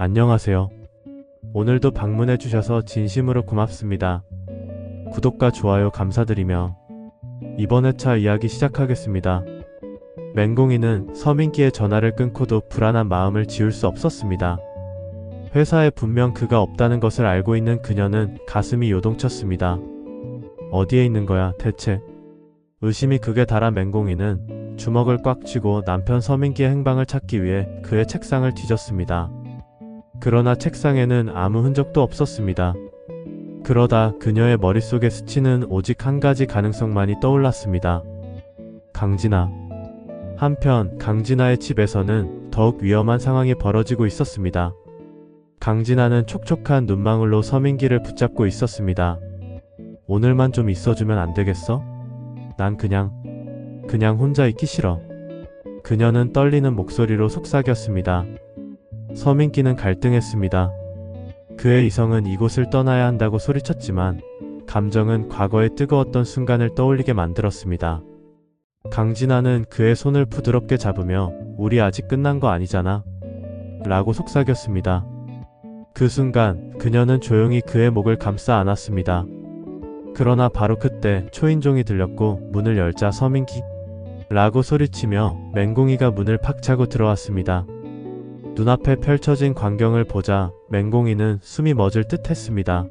안녕하세요. 오늘도 방문해 주셔서 진심으로 고맙습니다. 구독과 좋아요 감사드리며 이번 회차 이야기 시작하겠습니다. 맹공이는 서민기의 전화를 끊고도 불안한 마음을 지울 수 없었습니다. 회사에 분명 그가 없다는 것을 알고 있는 그녀는 가슴이 요동쳤습니다. 어디에 있는 거야, 대체? 의심이 극에 달한 맹공이는 주먹을 꽉 쥐고 남편 서민기의 행방을 찾기 위해 그의 책상을 뒤졌습니다. 그러나 책상에는 아무 흔적도 없었습니다. 그러다 그녀의 머릿속에 스치는 오직 한 가지 가능성만이 떠올랐습니다. 강진아. 한편 강진아의 집에서는 더욱 위험한 상황이 벌어지고 있었습니다. 강진아는 촉촉한 눈망울로 서민기를 붙잡고 있었습니다. 오늘만 좀 있어주면 안 되겠어? 난 그냥, 그냥 혼자 있기 싫어. 그녀는 떨리는 목소리로 속삭였습니다. 서민기는 갈등했습니다. 그의 이성은 이곳을 떠나야 한다고 소리쳤지만 감정은 과거의 뜨거웠던 순간을 떠올리게 만들었습니다. 강진아는 그의 손을 부드럽게 잡으며 우리 아직 끝난 거 아니잖아. 라고 속삭였습니다. 그 순간 그녀는 조용히 그의 목을 감싸 안았습니다. 그러나 바로 그때 초인종이 들렸고 문을 열자 서민기 라고 소리치며 맹공이가 문을 팍 차고 들어왔습니다. 눈앞에 펼쳐진 광경을 보자 맹공이는 숨이 멎을 듯 했습니다.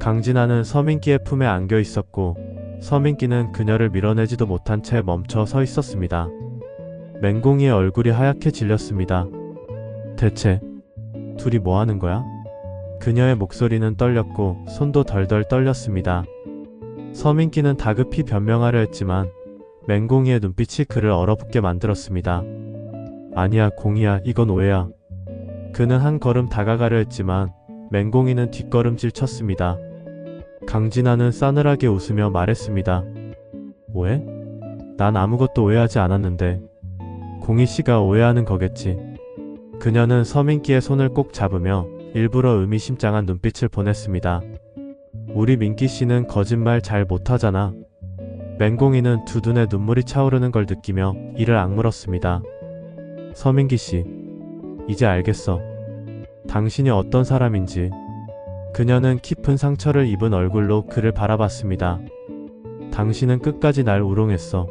강진아는 서민기의 품에 안겨 있었고 서민기는 그녀를 밀어내지도 못한 채 멈춰 서 있었습니다. 맹공이의 얼굴이 하얗게 질렸습니다. 대체 둘이 뭐 하는 거야? 그녀의 목소리는 떨렸고 손도 덜덜 떨렸습니다. 서민기는 다급히 변명하려 했지만 맹공이의 눈빛이 그를 얼어붙게 만들었습니다. 아니야 공이야 이건 오해야. 그는 한 걸음 다가가려 했지만 맹공이는 뒷걸음질 쳤습니다. 강진아는 싸늘하게 웃으며 말했습니다. 오해? 난 아무것도 오해하지 않았는데 공희 씨가 오해하는 거겠지. 그녀는 서민기의 손을 꼭 잡으며 일부러 의미심장한 눈빛을 보냈습니다. 우리 민기 씨는 거짓말 잘 못하잖아. 맹공이는 두 눈에 눈물이 차오르는 걸 느끼며 이를 악물었습니다. 서민기 씨, 이제 알겠어. 당신이 어떤 사람인지. 그녀는 깊은 상처를 입은 얼굴로 그를 바라봤습니다. 당신은 끝까지 날 우롱했어.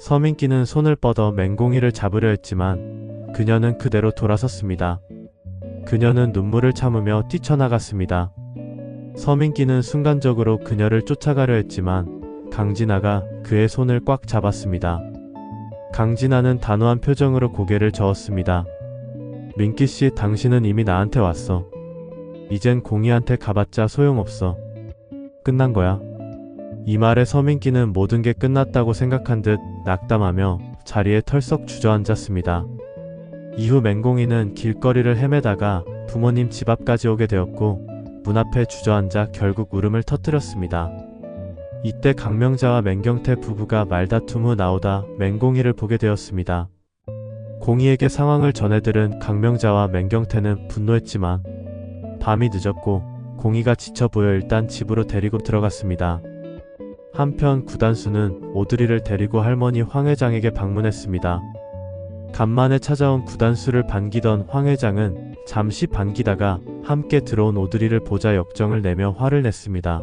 서민기는 손을 뻗어 맹공이를 잡으려 했지만 그녀는 그대로 돌아섰습니다. 그녀는 눈물을 참으며 뛰쳐나갔습니다. 서민기는 순간적으로 그녀를 쫓아가려 했지만 강진아가 그의 손을 꽉 잡았습니다. 강진아는 단호한 표정으로 고개를 저었습니다. 민기 씨, 당신은 이미 나한테 왔어. 이젠 공이한테 가봤자 소용없어. 끝난 거야. 이 말에 서민기는 모든 게 끝났다고 생각한 듯 낙담하며 자리에 털썩 주저앉았습니다. 이후 맹공이는 길거리를 헤매다가 부모님 집 앞까지 오게 되었고 문 앞에 주저앉아 결국 울음을 터뜨렸습니다. 이때 강명자와 맹경태 부부가 말다툼 후 나오다 맹공이를 보게 되었습니다. 공이에게 상황을 전해들은 강명자와 맹경태는 분노했지만 밤이 늦었고 공이가 지쳐 보여 일단 집으로 데리고 들어갔습니다. 한편 구단수는 오드리를 데리고 할머니 황 회장에게 방문했습니다. 간만에 찾아온 구단수를 반기던 황 회장은 잠시 반기다가 함께 들어온 오드리를 보자 역정을 내며 화를 냈습니다.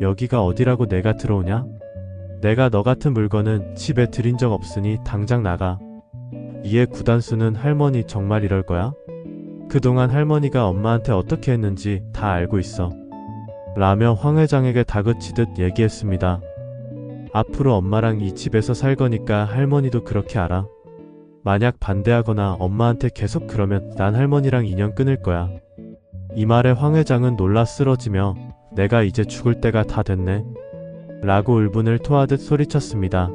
여기가 어디라고 내가 들어오냐? 내가 너 같은 물건은 집에 들인 적 없으니 당장 나가. 이에 구단수는 할머니 정말 이럴 거야? 그동안 할머니가 엄마한테 어떻게 했는지 다 알고 있어. 라며 황 회장에게 다그치듯 얘기했습니다. 앞으로 엄마랑 이 집에서 살 거니까 할머니도 그렇게 알아. 만약 반대하거나 엄마한테 계속 그러면 난 할머니랑 인연 끊을 거야. 이 말에 황 회장은 놀라 쓰러지며 내가 이제 죽을 때가 다 됐네. 라고 울분을 토하듯 소리쳤습니다.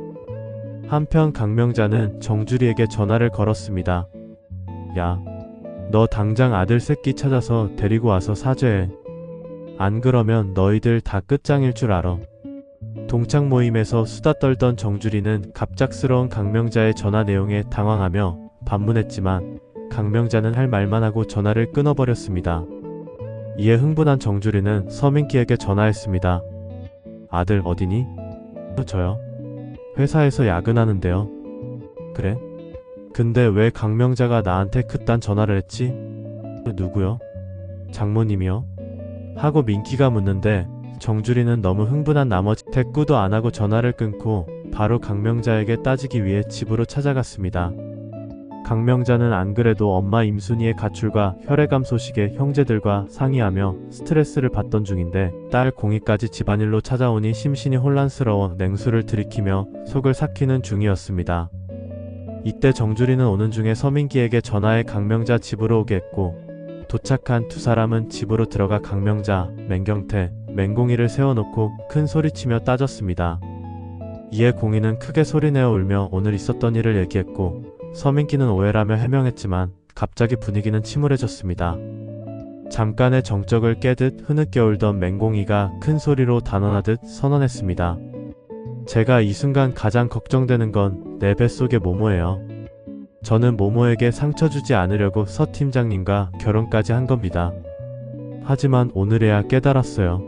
한편 강명자는 정주리에게 전화를 걸었습니다. 야, 너 당장 아들 새끼 찾아서 데리고 와서 사죄해. 안 그러면 너희들 다 끝장일 줄 알아. 동창 모임에서 수다 떨던 정주리는 갑작스러운 강명자의 전화 내용에 당황하며 반문했지만 강명자는 할 말만 하고 전화를 끊어버렸습니다. 이에 흥분한 정주리는 서민기에게 전화했습니다. 아들 어디니? 저요. 회사에서 야근하는데요. 그래? 근데 왜 강명자가 나한테 그딴 전화를 했지? 누구요? 장모님이요? 하고 민기가 묻는데 정주리는 너무 흥분한 나머지 대꾸도 안 하고 전화를 끊고 바로 강명자에게 따지기 위해 집으로 찾아갔습니다. 강명자는 안 그래도 엄마 임순희의 가출과 혈액암 소식에 형제들과 상의하며 스트레스를 받던 중인데 딸 공희까지 집안일로 찾아오니 심신이 혼란스러워 냉수를 들이키며 속을 삭히는 중이었습니다. 이때 정주리는 오는 중에 서민기에게 전화해 강명자 집으로 오게 했고 도착한 두 사람은 집으로 들어가 강명자, 맹경태, 맹공이를 세워놓고 큰 소리치며 따졌습니다. 이에 공이는 크게 소리내어 울며 오늘 있었던 일을 얘기했고 서민기는 오해라며 해명했지만 갑자기 분위기는 침울해졌습니다. 잠깐의 정적을 깨듯 흐느껴 울던 맹공이가 큰 소리로 단언하듯 선언했습니다. 제가 이 순간 가장 걱정되는 건 내 뱃속의 모모예요. 저는 모모에게 상처 주지 않으려고 서 팀장님과 결혼까지 한 겁니다. 하지만 오늘에야 깨달았어요.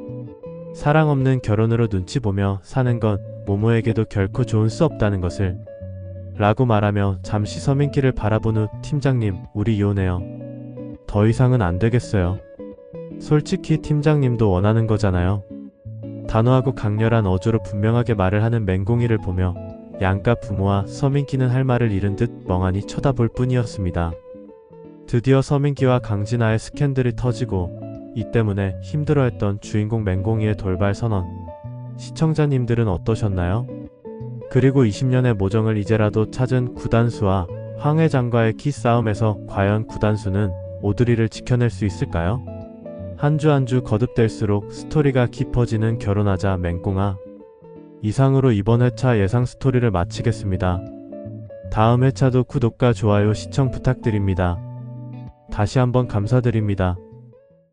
사랑 없는 결혼으로 눈치 보며 사는 건 모모에게도 결코 좋은 수 없다는 것을 라고 말하며 잠시 서민기를 바라본 후 팀장님 우리 이혼해요. 더 이상은 안 되겠어요. 솔직히 팀장님도 원하는 거잖아요. 단호하고 강렬한 어조로 분명하게 말을 하는 맹공이를 보며 양가 부모와 서민기는 할 말을 잃은 듯 멍하니 쳐다볼 뿐이었습니다. 드디어 서민기와 강진아의 스캔들이 터지고 이 때문에 힘들어했던 주인공 맹공이의 돌발 선언. 시청자님들은 어떠셨나요? 그리고 20년의 모정을 이제라도 찾은 구단수와 황 회장과의 키싸움에서 과연 구단수는 오드리를 지켜낼 수 있을까요? 한 주 한 주 거듭될수록 스토리가 깊어지는 결혼하자 맹꽁아. 이상으로 이번 회차 예상 스토리를 마치겠습니다. 다음 회차도 구독과 좋아요 시청 부탁드립니다. 다시 한번 감사드립니다.